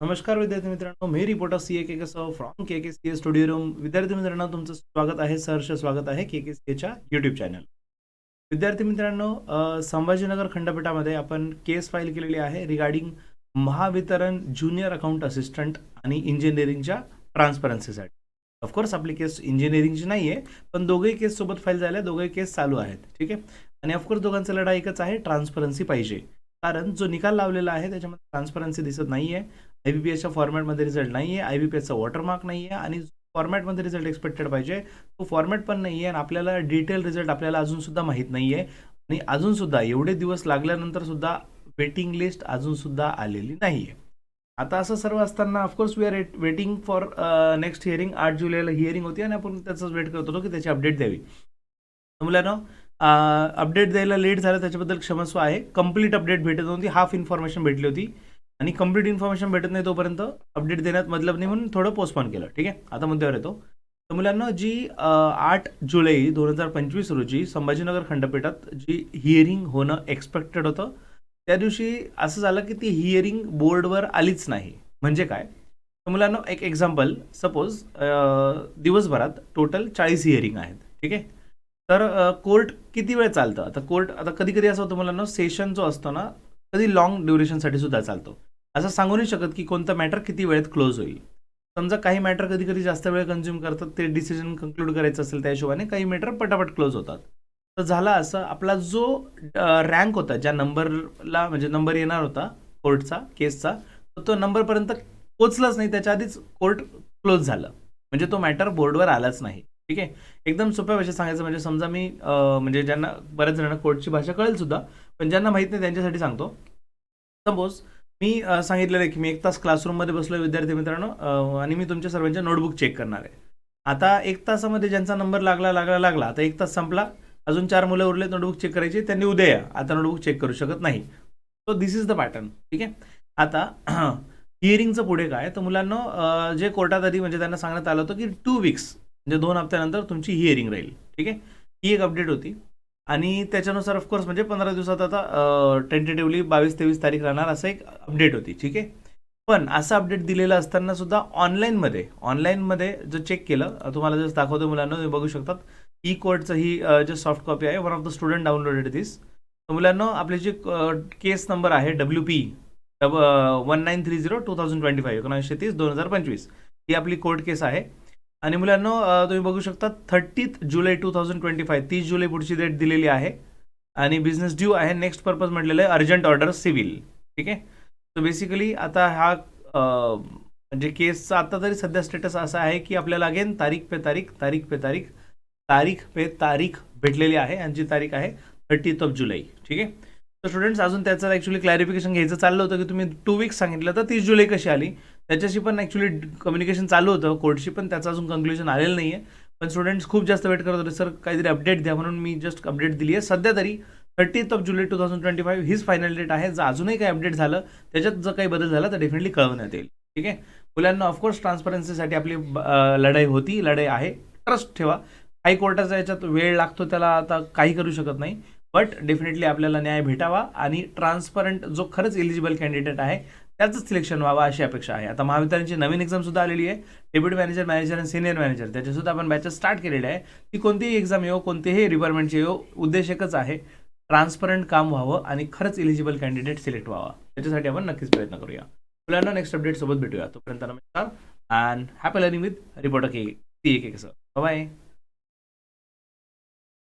नमस्कार विद्यार्थी मित्रांनो मी रिपोर्टर सी ए के के सह from K K C A studio room विद्यार्थी मित्रांनो तुमचं स्वागत आहे सहर्ष स्वागत आहे के के सी एच्या यूट्यूब चॅनल विद्यार्थी मित्रांनो संभाजीनगर खंडपीठामध्ये आपण केस फाईल केलेली आहे regarding Mahavitaran junior account assistant आणि इंजिनिअरिंगच्या ट्रान्सपरन्सीसाठी ऑफकोर्स आपली केस इंजिनिअरिंगची नाही आहे पण दोघेही केस सोबत फाईल झाल्या दोघेही केस चालू आहेत ठीक आहे? आणि ऑफकोर्स दोघांचा लढा एकच आहे ट्रान्सपरन्सी पाहिजे. कारण जो निकाल लावलेला आहे त्याच्यामध्ये ट्रान्सपरन्सी दिसत नाही आहे आय बी पी एसच्या फॉर्मॅटमध्ये रिझल्ट नाही आहे आय बी पी एसचा वॉटरमार्क नाही आहे आणि फॉर्मॅटमध्ये रिझल्ट एक्सपेक्टेड पाहिजे. तो फॉर्मॅट पण नाही आहे आणि आपल्याला डिटेल रिझल्ट आपल्याला अजूनसुद्धा माहीत नाही आहे आणि अजूनसुद्धा एवढे दिवस लागल्यानंतर सुद्धा वेटिंग लिस्ट अजूनसुद्धा आलेली नाही आहे आता असं सर्व असताना of course we are waiting for next hearing आठ जुलैला हिअरिंग होती आणि आपण त्याचाच वेट करत होतो की त्याची अपडेट द्यावी. मुलानं अपडेट द्यायला लेट झालं त्याच्याबद्दल क्षमस्व आहे. कंप्लीट अपडेट भेटत नव्हती. हाफ इन्फॉर्मेशन भेटली होती. आणि कंप्लीट इन्फॉर्मेशन भेटत नाही तोपर्यंत अपडेट देण्यात मतलब नाही म्हणून थोडं पोस्टपोन केलं. ठीक आहे? आता मुद्द्यावर येतो. तर मुलांना जी आठ जुलै दोन हजार पंचवीस रोजी संभाजीनगर खंडपीठात जी हिअरिंग होणं एक्सपेक्टेड होतं त्या दिवशी असं झालं की ती हिअरिंग बोर्डवर आलीच नाही. म्हणजे काय? तर मुलांना एक एक्झाम्पल सपोज दिवसभरात टोटल चाळीस हिअरिंग आहेत. ठीक आहे? तर कोर्ट किती वेळ चालतं? आता कोर्ट आता कधी कधी असं होतं मुलांना सेशन जो असतो ना कधी लॉंग ड्युरेशनसाठी सुद्धा चालतो. असं सांगू नाही शकत की कोणतं मॅटर किती वेळेत क्लोज होईल. समजा काही मॅटर कधी कधी जास्त वेळ कन्झ्युम करतात ते डिसिजन कंक्लूड करायचं असेल त्या हिशोबाने काही मॅटर पटापट क्लोज होतात. तर झाला असं आपला जो रँक होता ज्या नंबरला म्हणजे नंबर येणार होता कोर्टचा केसचा तर तो नंबरपर्यंत पोचलाच नाही. त्याच्या आधीच कोर्ट क्लोज झालं. म्हणजे तो मॅटर बोर्डवर आलाच नाही. ठीक आहे? एकदम सोप्या भाषेत सांगायचं म्हणजे समजा मी म्हणजे ज्यांना बऱ्याच जणांना कोर्टची भाषा कळेल सुद्धा पण ज्यांना माहीत नाही त्यांच्यासाठी सांगतो. सपोज मी सांगितलेलं आहे की मी एक तास क्लासरूममध्ये बसलो विद्यार्थी मित्रांनो आणि मी तुमच्या सर्वांच्या नोटबुक चेक करणार आहे. आता एक तासामध्ये ज्यांचा नंबर लागला लागला लागला आता एक तास संपला अजून चार मुलं उरले नोटबुक चेक करायची त्यांनी उद्या या. आता नोटबुक चेक करू शकत नाही. So this is the pattern ठीक आहे? आता हिअरिंगचं पुढे काय? तर मुलांना जे कोर्टात आधी म्हणजे त्यांना सांगण्यात आलं होतं की टू वीक्स म्हणजे दोन हप्त्यानंतर तुमची हिअरिंग राहील ठीक आहे? ही एक अपडेट होती. आणि त्याच्यानुसार ऑफकोर्स म्हणजे पंधरा दिवसात आता टेंटेटिव्हली बावीस तेवीस तारीख राहणार असं एक अपडेट होती ठीक आहे? पण असं अपडेट दिलेलं असताना सुद्धा ऑनलाईनमध्ये ऑनलाईनमध्ये जो चेक केलं तुम्हाला जर दाखवतो मुलांना तुम्ही बघू शकतात ई कोर्टचं ही जे सॉफ्ट कॉपी आहे one of the student downloaded this मुलांना आपले जे केस नंबर आहे डब्ल्यू पी डब one nine three zero two thousand twenty five एकोणीसशे तीस दोन हजार पंचवीस ही आपली कोर्ट केस आहे. आणि मुलांना तुम्ही बघू शकता thirtieth July two thousand twenty five तीस जुलै पुढची डेट दिलेली आहे. आणि बिझनेस ड्यू आहे. नेक्स्ट पर्पज म्हटलेलं आहे अर्जंट ऑर्डर सिव्हिल ठीक आहे? सो बेसिकली आता हा म्हणजे केसचा आता तरी सध्या स्टेटस असा आहे की आपल्याला अगेन तारीख पे तारीख तारीख पे तारीख तारीख पे तारीख भेटलेली आहे. आणि जी तारीख आहे थर्टीथ ऑफ जुलै. ठीक आहे? तर स्टुडंट्स अजून त्याचं ॲक्च्युली क्लॅरिफिकेशन घ्यायचं चाललं होतं की तुम्ही टू वीक्स सांगितलं तर तीस जुलै कशी आली? त्याच्याशी पण ॲक्च्युली कम्युनिकेशन चालू होतं. कोर्टशी पण त्याचं अजून कन्क्ल्युजन आलेलं नाही आहे पण स्टुडंट्स खूप जास्त वेट करत होते सर काहीतरी अपडेट द्या. म्हणून मी जस्ट अपडेट दिली आहे सध्या तरी thirtieth of July two thousand twenty five हीच फायनल डेट आहे. जर अजूनही काही अपडेट झालं त्याच्यात जर काही बदल झाला तर डेफिनेटली कळवण्यात येईल. ठीक आहे? मुलांना ऑफकोर्स ट्रान्सपरन्सीसाठी आपली लढाई होती. लढाई आहे. ट्रस्ट ठेवा. हायकोर्टाचा याच्यात वेळ लागतो त्याला आता काही करू शकत नाही. बट डेफिनेटली आपल्याला न्याय भेटावा आणि ट्रान्सपरंट जो खरंच एलिजिबल कॅन्डिडेट आहे त्याचंच सिलेक्शन व्हावं अशी अपेक्षा आहे. आता महाविद्यालयांची नवीन एक्झाम सुद्धा आलेली आहे. डेप्युटी मॅनेजर मॅनेजर आणि सिनियर मॅनेजर त्याच्यासुद्धा आपण बॅचेस स्टार्ट केलेले आहे. ती कोणतीही एक्झाम येऊ कोणतेही रिक्वायरमेंटचे येऊ उद्देश एकच आहे. ट्रान्सपरंट काम व्हावं आणि खरंच इलिजिबल कॅन्डिडेट सिलेक्ट व्हावा. त्याच्यासाठी आपण नक्कीच प्रयत्न करूया. मुलांना नेक्स्ट अपडेट सोबत भेटूया. तोपर्यंत नमस्कार and happy learning with reporter के ती एक सर बाय